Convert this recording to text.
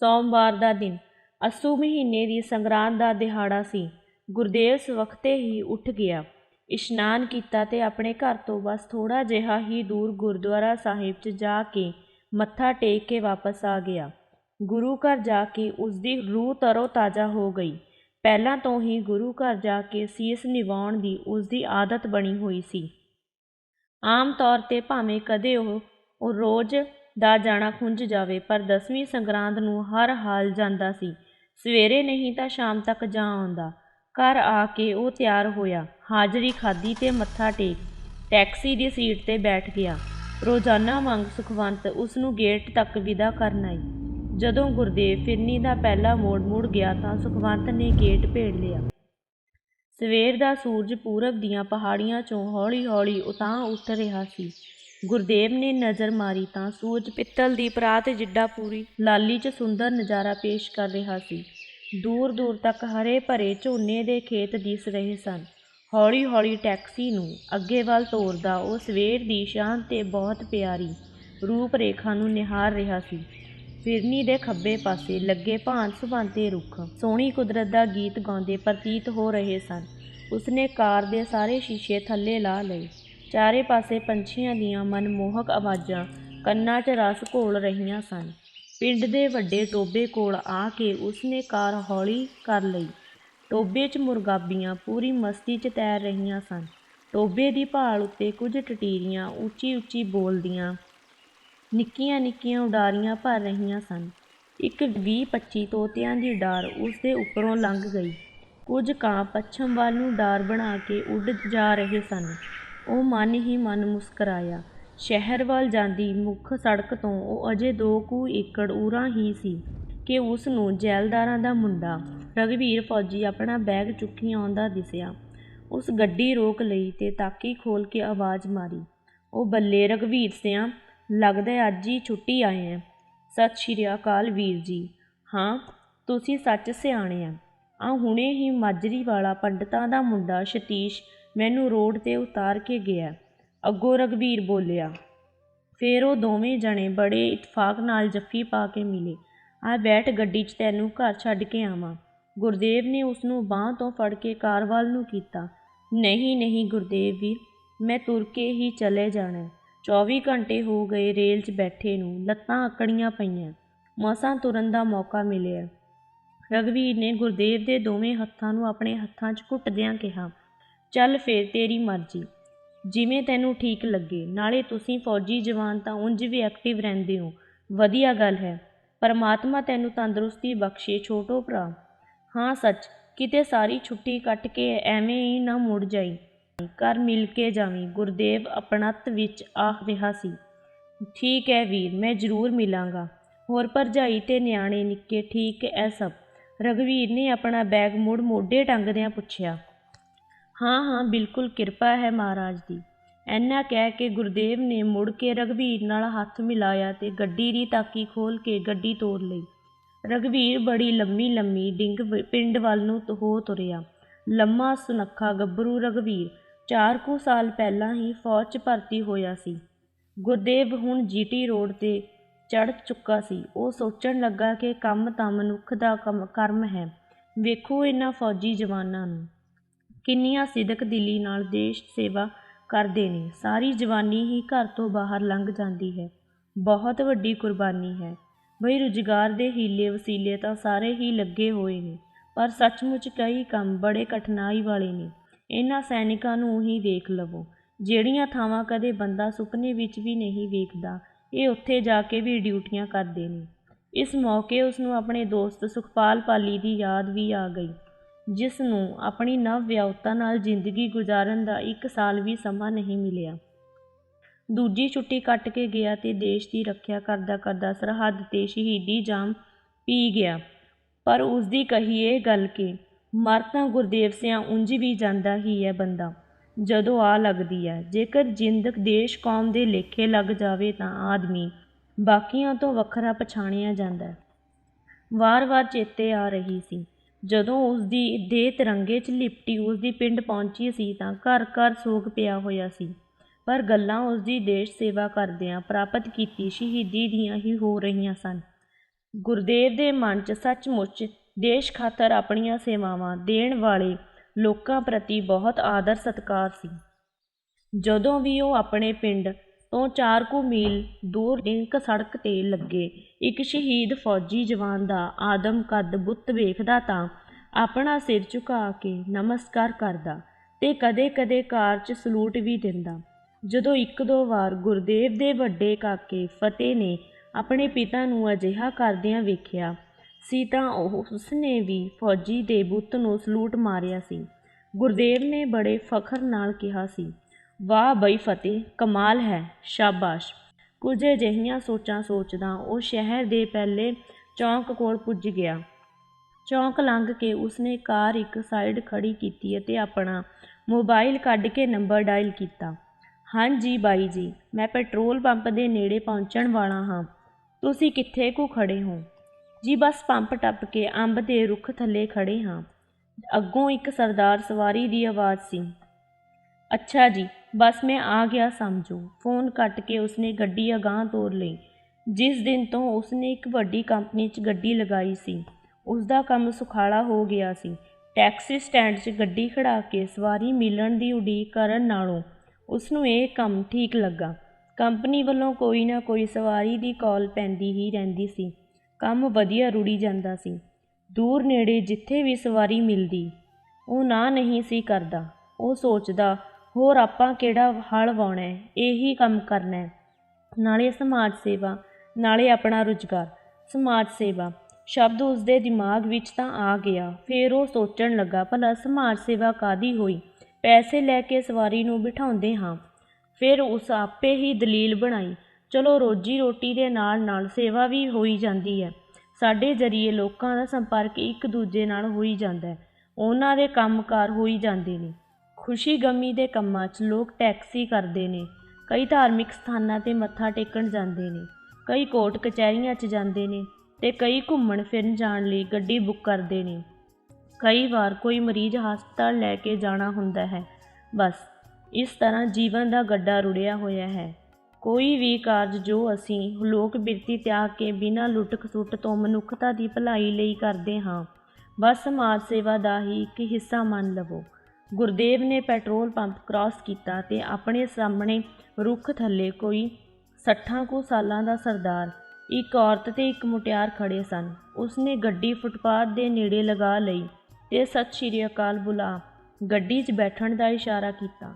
ਸੋਮਵਾਰ ਦਾ ਦਿਨ। ਅੱਸੂ ਮਹੀਨੇ ਦੀ ਸੰਗਰਾਂਦ ਦਾ ਦਿਹਾੜਾ ਸੀ। ਗੁਰਦੇਵ ਸਵਖਤੇ ਹੀ ਉੱਠ ਗਿਆ। ਇਸ਼ਨਾਨ ਕੀਤਾ ਤੇ ਆਪਣੇ ਘਰ ਤੋਂ ਬਸ ਥੋੜਾ ਜਿਹਾ ਹੀ ਦੂਰ ਗੁਰਦੁਆਰਾ ਸਾਹਿਬ 'ਚ ਜਾ ਕੇ ਮੱਥਾ ਟੇਕ ਕੇ ਵਾਪਸ ਆ ਗਿਆ। ਗੁਰੂ ਘਰ ਜਾ ਕੇ ਉਸਦੀ ਰੂਹ ਤਰੋ ਤਾਜ਼ਾ ਹੋ ਗਈ। ਪਹਿਲਾਂ ਤੋਂ ਹੀ ਗੁਰੂ ਘਰ ਜਾ ਕੇ ਸੀਸ ਨਿਵਾਉਣ ਦੀ ਉਸਦੀ ਆਦਤ ਬਣੀ ਹੋਈ ਸੀ। ਆਮ ਤੌਰ ਤੇ ਭਾਵੇਂ ਕਦੇ ਉਹ ਉਹ ਰੋਜ਼ ਦਾ ਜਾਣਾ ਖੁੰਝ ਜਾਵੇ, ਪਰ ਦਸਵੀਂ ਸੰਗਰਾਂਦ ਨੂੰ ਹਰ ਹਾਲ ਜਾਂਦਾ ਸੀ। ਸਵੇਰੇ ਨਹੀਂ ਤਾਂ ਸ਼ਾਮ ਤੱਕ ਜਾ ਆਉਂਦਾ। ਘਰ ਆ ਕੇ ਉਹ ਤਿਆਰ ਹੋਇਆ। ਹਾਜ਼ਰੀ ਖਾਧੀ ਤੇ ਮੱਥਾ ਟੇਕ। ਟੈਕਸੀ ਦੀ ਸੀਟ ਤੇ ਬੈਠ ਗਿਆ। ਰੋਜ਼ਾਨਾ ਵਾਂਗ ਸੁਖਵੰਤ ਉਸ ਨੂੰ ਗੇਟ ਤੱਕ ਵਿਦਾ ਕਰਨ ਆਈ। ਜਦੋਂ ਗੁਰਦੇਵ ਫਿਰਨੀ ਦਾ ਪਹਿਲਾ ਮੋੜ ਮੁੜ ਗਿਆ ਤਾਂ ਸੁਖਵੰਤ ਨੇ ਗੇਟ ਭੇੜ ਲਿਆ। ਸਵੇਰ ਦਾ ਸੂਰਜ ਪੂਰਬ ਦੀਆਂ ਪਹਾੜੀਆਂ ਚੋਂ ਹੌਲੀ-ਹੌਲੀ ਉਤਾਂ ਉੱਠ ਰਿਹਾ ਸੀ। ਗੁਰਦੇਵ ਨੇ ਨਜ਼ਰ ਮਾਰੀ ਤਾਂ ਸੂਰਜ ਪਿੱਤਲ ਦੀ ਪਰਾਤ ਜਿੱਡਾ ਪੂਰੀ ਲਾਲੀ 'ਚ ਸੁੰਦਰ ਨਜ਼ਾਰਾ ਪੇਸ਼ ਕਰ ਰਿਹਾ ਸੀ। ਦੂਰ-ਦੂਰ ਤੱਕ ਹਰੇ ਭਰੇ ਝੋਨੇ ਦੇ ਖੇਤ ਦਿਸ ਰਹੇ ਸਨ। ਹੌਲੀ-ਹੌਲੀ ਟੈਕਸੀ ਨੂੰ ਅੱਗੇ ਵੱਲ ਤੋਰਦਾ ਉਹ ਸਵੇਰ ਦੀ ਸ਼ਾਨ ਤੇ ਬਹੁਤ ਪਿਆਰੀ ਰੂਪ ਰੇਖਾ ਨੂੰ ਨਿਹਾਰ ਰਿਹਾ ਸੀ। ਫਿਰਨੀ ਦੇ ਖੱਬੇ ਪਾਸੇ ਲੱਗੇ ਭਾਂਤ ਸੁਭਾਂਤੇ ਰੁੱਖ ਸੋਹਣੀ ਕੁਦਰਤ ਦਾ ਗੀਤ ਗਾਉਂਦੇ ਪ੍ਰਤੀਤ ਹੋ ਰਹੇ ਸਨ। ਉਸਨੇ ਕਾਰ ਦੇ ਸਾਰੇ ਸ਼ੀਸ਼ੇ ਥੱਲੇ ਲਾ ਲਏ। ਚਾਰੇ ਪਾਸੇ ਪੰਛੀਆਂ ਦੀਆਂ ਮਨਮੋਹਕ ਆਵਾਜ਼ਾਂ ਕੰਨਾਂ 'ਚ ਰਸ ਘੋਲ ਰਹੀਆਂ ਸਨ। ਪਿੰਡ ਦੇ ਵੱਡੇ ਟੋਬੇ ਕੋਲ ਆ ਕੇ ਉਸਨੇ ਕਾਰ ਹੌਲੀ ਕਰ ਲਈ। ਟੋਬੇ 'ਚ ਮੁਰਗਾਬੀਆਂ ਪੂਰੀ ਮਸਤੀ 'ਚ ਤੈਰ ਰਹੀਆਂ ਸਨ। ਟੋਬੇ ਦੀ ਭਾਲ ਉੱਤੇ ਕੁਝ ਟਟੀਰੀਆਂ ਉੱਚੀ-ਉੱਚੀ ਬੋਲਦੀਆਂ ਨਿੱਕੀਆਂ-ਨਿੱਕੀਆਂ ਉਡਾਰੀਆਂ ਭਰ ਰਹੀਆਂ ਸਨ। ਇੱਕ 20-25 ਤੋਤਿਆਂ ਦੀ ਡਾਰ ਉਸ ਦੇ ਉੱਪਰੋਂ ਲੰਘ ਗਈ। ਕੁਝ ਕਾਂ ਪੱਛਮ ਵੱਲ ਨੂੰ ਡਾਰ ਬਣਾ ਕੇ ਉੱਡ ਜਾ ਰਹੇ ਸਨ। ਉਹ ਮਨ ਹੀ ਮਨ ਮੁਸਕਰਾਇਆ। ਸ਼ਹਿਰ ਵੱਲ ਜਾਂਦੀ ਮੁੱਖ ਸੜਕ ਤੋਂ ਉਹ ਅਜੇ ਦੋ ਕੁ ਏਕੜ ਉਰਾਂ ਹੀ ਸੀ ਕਿ ਉਸ ਨੂੰ ਜੈਲਦਾਰਾਂ ਦਾ ਮੁੰਡਾ, ਰਘਵੀਰ ਫੌਜੀ ਆਪਣਾ ਬੈਗ ਚੁੱਕੀ ਆਉਂਦਾ ਦਿਸਿਆ। ਉਸ ਗੱਡੀ ਰੋਕ ਲਈ ਤੇ ਤਾਕੀ ਖੋਲ ਕੇ ਆਵਾਜ਼ ਮਾਰੀ। ਉਹ ਬੱਲੇ ਰਘਵੀਰ ਸਿਆਂ, ਲੱਗਦਾ ਅੱਜ ਹੀ ਛੁੱਟੀ ਆਏ ਆ। ਸਤਿ ਸ਼੍ਰੀ ਅਕਾਲ ਵੀਰ ਜੀ। ਹਾਂ, ਤੁਸੀਂ ਸੱਚ ਸਿਆਣੇ ਆ। ਆ ਹੁਣੇ ਹੀ ਮਾਜਰੀ ਵਾਲਾ ਪੰਡਤਾਂ ਦਾ ਮੁੰਡਾ ਸ਼ਤੀਸ਼ ਮੈਨੂੰ ਰੋਡ ਤੇ ਉਤਾਰ ਕੇ ਗਿਆ। ਅੱਗੋਂ ਰਘਵੀਰ ਬੋਲਿਆ, ਫੇਰ ਉਹ ਦੋਵੇਂ ਜਣੇ ਬੜੇ ਇਤਫਾਕ ਨਾਲ ਜੱਫੀ ਪਾ ਕੇ ਮਿਲੇ। ਆ ਬੈਠ ਗੱਡੀ 'ਚ ਤੈਨੂੰ ਘਰ ਛੱਡ ਕੇ ਆਵਾਂ। ਗੁਰਦੇਵ ਨੇ ਉਸ ਨੂੰ ਬਾਹ ਤੋਂ ਫੜ ਕੇ ਕਾਰ ਵੱਲ ਨੂੰ ਕੀਤਾ। ਨਹੀਂ ਨਹੀਂ ਗੁਰਦੇਵ ਵੀਰ, ਮੈਂ ਤੁਰ ਕੇ ਹੀ ਚਲੇ ਜਾਣਾ। 24 ਘੰਟੇ ਹੋ ਗਏ ਰੇਲ 'ਚ ਬੈਠੇ ਨੂੰ, ਲੱਤਾਂ ਆਕੜੀਆਂ ਪਈਆਂ। ਮਸਾਂ ਤੁਰਨ ਦਾ ਮੌਕਾ ਮਿਲਿਆ। ਰਘਵੀਰ ਨੇ ਗੁਰਦੇਵ ਦੇ ਦੋਵੇਂ ਹੱਥਾਂ ਨੂੰ ਆਪਣੇ ਹੱਥਾਂ 'ਚ ਘੁੱਟਦਿਆਂ ਕਿਹਾ ਚੱਲ ਫਿਰ ਤੇਰੀ ਮਰਜ਼ੀ। ਜਿਵੇਂ ਤੈਨੂੰ ਠੀਕ ਲੱਗੇ, ਨਾਲੇ ਤੁਸੀਂ ਫੌਜੀ ਜਵਾਨ ਤਾਂ ਉਂਝ ਵੀ ਐਕਟਿਵ ਰਹਿੰਦੇ ਹੋ। ਵਧੀਆ ਗੱਲ ਹੈ। ਪਰਮਾਤਮਾ ਤੈਨੂੰ ਤੰਦਰੁਸਤੀ ਬਖਸ਼ੇ ਛੋਟੋ ਭਰਾ। ਹਾਂ ਸੱਚ, ਕਿਤੇ ਸਾਰੀ ਛੁੱਟੀ ਕੱਟ ਕੇ ਐਵੇਂ ਹੀ ਨਾ ਮੁੜ ਜਾਈ। ਕਰ ਮਿਲ ਕੇ ਜਾਵੀਂ। ਗੁਰਦੇਵ ਅਪਣਤ ਵਿੱਚ ਆ ਰਿਹਾ ਸੀ। ਠੀਕ ਹੈ ਵੀਰ, ਮੈਂ ਜ਼ਰੂਰ ਮਿਲਾਂਗਾ। ਹੋਰ ਭਰਜਾਈ ਤੇ ਨਿਆਣੇ ਨਿੱਕੇ, ਠੀਕ ਐ ਸਭ। ਰਘਵੀਰ ਨੇ ਆਪਣਾ ਬੈਗ ਮੁੜ ਮੋਢੇ ਟੰਗਦਿਆਂ ਪੁੱਛਿਆ। ਹਾਂ ਹਾਂ, ਬਿਲਕੁਲ ਕਿਰਪਾ ਹੈ ਮਹਾਰਾਜ ਦੀ। ਐਨਾ ਕਹਿ ਕੇ ਗੁਰਦੇਵ ਨੇ ਮੁੜ ਕੇ ਰਘਵੀਰ ਨਾਲ ਹੱਥ ਮਿਲਾਇਆ ਤੇ ਗੱਡੀ ਦੀ ਤਾਕੀ ਖੋਲ ਕੇ ਗੱਡੀ ਤੋੜ ਲਈ। ਰਘਵੀਰ ਬੜੀ ਲੰਮੀ ਲੰਮੀ ਡਿੰਗ ਪਿੰਡ ਵੱਲ ਨੂੰ ਹੋ ਤੁਰਿਆ। ਲੰਮਾ, ਸੁਨੱਖਾ ਗੱਭਰੂ ਰਘਵੀਰ ਚਾਰ ਕੁ ਸਾਲ ਪਹਿਲਾਂ ਹੀ ਫੌਜ 'ਚ ਭਰਤੀ ਹੋਇਆ ਸੀ। ਗੁਰਦੇਵ ਹੁਣ ਜੀਟੀ ਰੋਡ ਤੇ ਚੜ੍ਹ ਚੁੱਕਾ ਸੀ। ਉਹ ਸੋਚਣ ਲੱਗਾ ਕਿ ਕੰਮ ਤਾਂ ਮਨੁੱਖ ਦਾ ਕੰਮ ਕਰਮ ਹੈ। ਵੇਖੋ ਇਹਨਾਂ ਫੌਜੀ ਜਵਾਨਾਂ ਨੂੰ। ਕਿੰਨੀਆਂ ਸਿਦਕ ਦਿਲੀ ਨਾਲ ਦੇਸ਼ ਸੇਵਾ ਕਰਦੇ ਨੇ। ਸਾਰੀ ਜਵਾਨੀ ਹੀ ਘਰ ਤੋਂ ਬਾਹਰ ਲੰਘ ਜਾਂਦੀ ਹੈ। ਬਹੁਤ ਵੱਡੀ ਕੁਰਬਾਨੀ ਹੈ। ਬਈ ਰੁਜ਼ਗਾਰ ਦੇ ਹੀਲੇ ਵਸੀਲੇ ਤਾਂ ਸਾਰੇ ਹੀ ਲੱਗੇ ਹੋਏ ਨੇ, ਪਰ ਸੱਚਮੁੱਚ ਕਈ ਕੰਮ ਬੜੇ ਕਠਿਨਾਈ ਵਾਲੇ ਨੇ। ਇਹਨਾਂ ਸੈਨਿਕਾਂ ਨੂੰ ਹੀ ਦੇਖ ਲਵੋ। ਜਿਹੜੀਆਂ ਥਾਵਾਂ ਕਦੇ ਬੰਦਾ ਸੁਪਨੇ ਵਿੱਚ ਵੀ ਨਹੀਂ ਵੇਖਦਾ, ਇਹ ਉੱਥੇ ਜਾ ਕੇ ਵੀ ਡਿਊਟੀਆਂ ਕਰਦੇ ਨੇ। ਇਸ ਮੌਕੇ ਉਸ ਨੂੰ ਆਪਣੇ ਦੋਸਤ ਸੁਖਪਾਲ ਪਾਲੀ ਦੀ ਯਾਦ ਵੀ ਆ ਗਈ। ਜਿਸ ਨੂੰ ਆਪਣੀ ਨਵ ਵਿਆਹੁਤਾ ਨਾਲ ਜ਼ਿੰਦਗੀ ਗੁਜ਼ਾਰਨ ਦਾ ਇੱਕ ਸਾਲ ਵੀ ਸਮਾਂ ਨਹੀਂ ਮਿਲਿਆ। ਦੂਜੀ ਛੁੱਟੀ ਕੱਟ ਕੇ ਗਿਆ ਤੇ ਦੇਸ਼ ਦੀ ਰੱਖਿਆ ਕਰਦਾ ਕਰਦਾ ਸਰਹੱਦ ਤੇ ਸ਼ਹੀਦੀ ਜਾਮ ਪੀ ਗਿਆ। ਪਰ ਉਸ ਦੀ ਕਹੀ ਇਹ ਗੱਲ ਕਿ ਮਰ ਤਾਂ ਗੁਰਦੇਵ ਸਿਆ ਉਂਝ ਵੀ ਜਾਂਦਾ ਹੀ ਹੈ ਬੰਦਾ। ਜਦੋਂ ਆ ਲੱਗਦੀ ਹੈ ਜੇਕਰ ਜਿੰਦ ਦੇਸ਼ ਕੌਮ ਦੇ ਲੇਖੇ ਲੱਗ ਜਾਵੇ ਤਾਂ ਆਦਮੀ ਬਾਕੀਆਂ ਤੋਂ ਵੱਖਰਾ ਪਛਾਣਿਆ ਜਾਂਦਾ। ਵਾਰ-ਵਾਰ ਚੇਤੇ ਆ ਰਹੀ ਸੀ। ਜਦੋਂ ਉਸ ਦੀ ਦੇਹ ਤਿਰੰਗੇ 'ਚ ਲਿਪਟੀ ਉਸ ਦੀ ਪਿੰਡ ਪਹੁੰਚੀ ਸੀ ਤਾਂ ਘਰ-ਘਰ ਸੋਗ ਪਿਆ ਹੋਇਆ ਸੀ। ਪਰ ਗੱਲਾਂ ਉਸ ਦੀ ਦੇਸ਼ ਸੇਵਾ ਕਰਦਿਆਂ ਪ੍ਰਾਪਤ ਕੀਤੀ ਸ਼ਹੀਦੀ ਦੀਆਂ ਹੀ ਹੋ ਰਹੀਆਂ ਸਨ। ਗੁਰਦੇਵ ਦੇ ਮਨ 'ਚ ਸੱਚਮੁੱਚ ਦੇਸ਼ ਖਾਤਰ ਆਪਣੀਆਂ ਸੇਵਾਵਾਂ ਦੇਣ ਵਾਲੇ ਲੋਕਾਂ ਪ੍ਰਤੀ ਬਹੁਤ ਆਦਰ ਸਤਿਕਾਰ ਸੀ। ਜਦੋਂ ਵੀ ਉਹ ਆਪਣੇ ਪਿੰਡ ਤੋਂ ਚਾਰ ਕੁ ਮੀਲ ਦੂਰ ਲਿੰਕ ਸੜਕ ਤੇ ਲੱਗੇ। ਇੱਕ ਸ਼ਹੀਦ ਫੌਜੀ ਜਵਾਨ ਦਾ ਆਦਮ ਕੱਦ ਬੁੱਤ ਵੇਖਦਾ ਤਾਂ ਆਪਣਾ ਸਿਰ ਝੁਕਾ ਕੇ ਨਮਸਕਾਰ ਕਰਦਾ ਅਤੇ ਕਦੇ-ਕਦੇ ਕਾਰ 'ਚ ਸਲੂਟ ਵੀ ਦਿੰਦਾ। ਜਦੋਂ ਇੱਕ ਦੋ ਵਾਰ ਗੁਰਦੇਵ ਦੇ ਵੱਡੇ ਕਾਕੇ ਫਤਿਹ ਨੇ ਆਪਣੇ ਪਿਤਾ ਨੂੰ ਅਜਿਹਾ ਕਰਦਿਆਂ ਵੇਖਿਆ ਸੀ ਤਾਂ ਉਹ ਉਸਨੇ ਵੀ ਫੌਜੀ ਦੇ ਬੁੱਤ ਨੂੰ ਸਲੂਟ ਮਾਰਿਆ ਸੀ। ਗੁਰਦੇਵ ਨੇ ਬੜੇ ਫਖਰ ਨਾਲ ਕਿਹਾ ਸੀ ਵਾਹ ਬਈ ਫਤਿਹ, ਕਮਾਲ ਹੈ, ਸ਼ਾਬਾਸ਼। ਕੁਝ ਅਜਿਹੀਆਂ ਸੋਚਾਂ ਸੋਚਦਾ ਉਹ ਸ਼ਹਿਰ ਦੇ ਪਹਿਲੇ ਚੌਂਕ ਕੋਲ ਪੁੱਜ ਗਿਆ। ਚੌਂਕ ਲੰਘ ਕੇ ਉਸਨੇ ਕਾਰ ਇੱਕ ਸਾਈਡ ਖੜੀ ਕੀਤੀ ਅਤੇ ਆਪਣਾ ਮੋਬਾਈਲ ਕੱਢ ਕੇ ਨੰਬਰ ਡਾਇਲ ਕੀਤਾ। ਹਾਂਜੀ ਬਾਈ ਜੀ, ਮੈਂ ਪੈਟਰੋਲ ਪੰਪ ਦੇ ਨੇੜੇ ਪਹੁੰਚਣ ਵਾਲਾ ਹਾਂ। ਤੁਸੀਂ ਕਿੱਥੇ ਕੁ ਖੜੇ ਹੋ? ਜੀ ਬਸ ਪੰਪ ਟੱਪ ਕੇ ਅੰਬ ਦੇ ਰੁੱਖ ਥੱਲੇ ਖੜੇ ਹਾਂ। ਅੱਗੋਂ ਇੱਕ ਸਰਦਾਰ ਸਵਾਰੀ ਦੀ ਆਵਾਜ਼ ਸੀ। ਅੱਛਾ ਜੀ ਬਸ ਮੈਂ ਆ ਗਿਆ ਸਮਝੋ। ਫੋਨ ਕੱਟ ਕੇ ਉਸਨੇ ਗੱਡੀ ਅਗਾਂਹ ਤੋਰ ਲਈ। ਜਿਸ ਦਿਨ ਤੋਂ ਉਸਨੇ ਇੱਕ ਵੱਡੀ ਕੰਪਨੀ 'ਚ ਗੱਡੀ ਲਗਾਈ ਸੀ, ਉਸਦਾ ਕੰਮ ਸੁਖਾਲਾ ਹੋ ਗਿਆ ਸੀ। ਟੈਕਸੀ ਸਟੈਂਡ 'ਚ ਗੱਡੀ ਖੜਾ ਕੇ ਸਵਾਰੀ ਮਿਲਣ ਦੀ ਉਡੀਕ ਕਰਨ ਨਾਲੋਂ ਉਸ ਨੂੰ ਇਹ ਕੰਮ ਠੀਕ ਲੱਗਾ। ਕੰਪਨੀ ਵੱਲੋਂ ਕੋਈ ਨਾ ਕੋਈ ਸਵਾਰੀ ਦੀ ਕਾਲ ਪੈਂਦੀ ਹੀ ਰਹਿੰਦੀ ਸੀ। ਕੰਮ ਵਧੀਆ ਰੁੜੀ ਜਾਂਦਾ ਸੀ। ਦੂਰ ਨੇੜੇ ਜਿੱਥੇ ਵੀ ਸਵਾਰੀ ਮਿਲਦੀ, ਉਹ ਨਾ ਨਹੀਂ ਸੀ ਕਰਦਾ। ਉਹ ਸੋਚਦਾ ਹੋਰ ਆਪਾਂ ਕਿਹੜਾ ਹਲ ਵਾਉਣਾ ਇਹੀ ਕੰਮ ਕਰਨਾ ਨਾਲੇ ਸਮਾਜ ਸੇਵਾ, ਨਾਲੇ ਆਪਣਾ ਰੁਜ਼ਗਾਰ, ਸਮਾਜ ਸੇਵਾ। ਸ਼ਬਦ ਉਸ ਦੇ ਦਿਮਾਗ ਵਿੱਚ ਤਾਂ ਆ ਗਿਆ। ਫਿਰ ਉਹ ਸੋਚਣ ਲੱਗਾ, ਭਲਾ ਸਮਾਜ ਸੇਵਾ ਕਾਦੀ ਹੋਈ? ਪੈਸੇ ਲੈ ਕੇ ਸਵਾਰੀ ਨੂੰ ਬਿਠਾਉਂਦੇ ਹਾਂ। ਫਿਰ ਉਸ ਆਪੇ ਹੀ ਦਲੀਲ ਬਣਾਈ, ਚਲੋ ਰੋਜੀ ਰੋਟੀ ਦੇ ਨਾਲ ਨਾਲ ਸੇਵਾ ਵੀ ਹੋਈ ਜਾਂਦੀ ਹੈ। ਸਾਡੇ ਜਰੀਏ ਲੋਕਾਂ ਦਾ ਸੰਪਰਕ ਇੱਕ ਦੂਜੇ ਨਾਲ ਹੋਈ ਜਾਂਦਾ ਹੈ। ਉਹਨਾਂ ਦੇ ਕੰਮਕਾਰ ਹੋਈ ਜਾਂਦੇ ਨੇ। ਖੁਸ਼ੀ ਗਮੀ ਦੇ ਕੰਮਾਂ 'ਚ ਲੋਕ ਟੈਕਸੀ ਕਰਦੇ ਨੇ। ਕਈ ਧਾਰਮਿਕ ਸਥਾਨਾਂ ਤੇ ਮੱਥਾ ਟੇਕਣ ਜਾਂਦੇ ਨੇ। ਕਈ ਕੋਰਟ ਕਚਹਿਰੀਆਂ 'ਚ ਜਾਂਦੇ ਨੇ ਤੇ ਕਈ ਘੁੰਮਣ ਫਿਰਨ ਜਾਣ ਲਈ ਗੱਡੀ ਬੁੱਕ ਕਰਦੇ ਨੇ। ਕਈ ਵਾਰ ਕੋਈ ਮਰੀਜ਼ ਹਸਪਤਾਲ ਲੈ ਕੇ ਜਾਣਾ ਹੁੰਦਾ ਹੈ। ਬਸ, ਇਸ ਤਰ੍ਹਾਂ ਜੀਵਨ ਦਾ ਗੱਡਾ ਰੁੜਿਆ ਹੋਇਆ ਹੈ। ਕੋਈ ਵੀ ਕਾਰਜ ਜੋ ਅਸੀਂ ਲੋਕ ਬਿਰਤੀ ਤਿਆਗ ਕੇ ਬਿਨਾਂ ਲੁੱਟ ਖਸੁੱਟ ਤੋਂ ਮਨੁੱਖਤਾ ਦੀ ਭਲਾਈ ਲਈ ਕਰਦੇ ਹਾਂ, ਬਸ ਸਮਾਜ ਸੇਵਾ ਦਾ ਹੀ ਇੱਕ ਹਿੱਸਾ ਮੰਨ ਲਵੋ। ਗੁਰਦੇਵ ਨੇ ਪੈਟਰੋਲ ਪੰਪ ਕ੍ਰਾਸ ਕੀਤਾ ਤੇ ਆਪਣੇ ਸਾਹਮਣੇ ਰੁੱਖ ਥੱਲੇ ਕੋਈ ਸੱਠਾਂ ਕੁ ਸਾਲਾਂ ਦਾ ਸਰਦਾਰ, ਇੱਕ ਔਰਤ ਤੇ ਇੱਕ ਮੁਟਿਆਰ ਖੜੇ ਸਨ। ਉਸਨੇ ਗੱਡੀ ਫੁੱਟਪਾਥ ਦੇ ਨੇੜੇ ਲਗਾ ਲਈ ਤੇ ਸਤਿ ਸ਼੍ਰੀ ਅਕਾਲ ਬੁਲਾ, ਗੱਡੀ 'ਚ ਬੈਠਣ ਦਾ ਇਸ਼ਾਰਾ ਕੀਤਾ।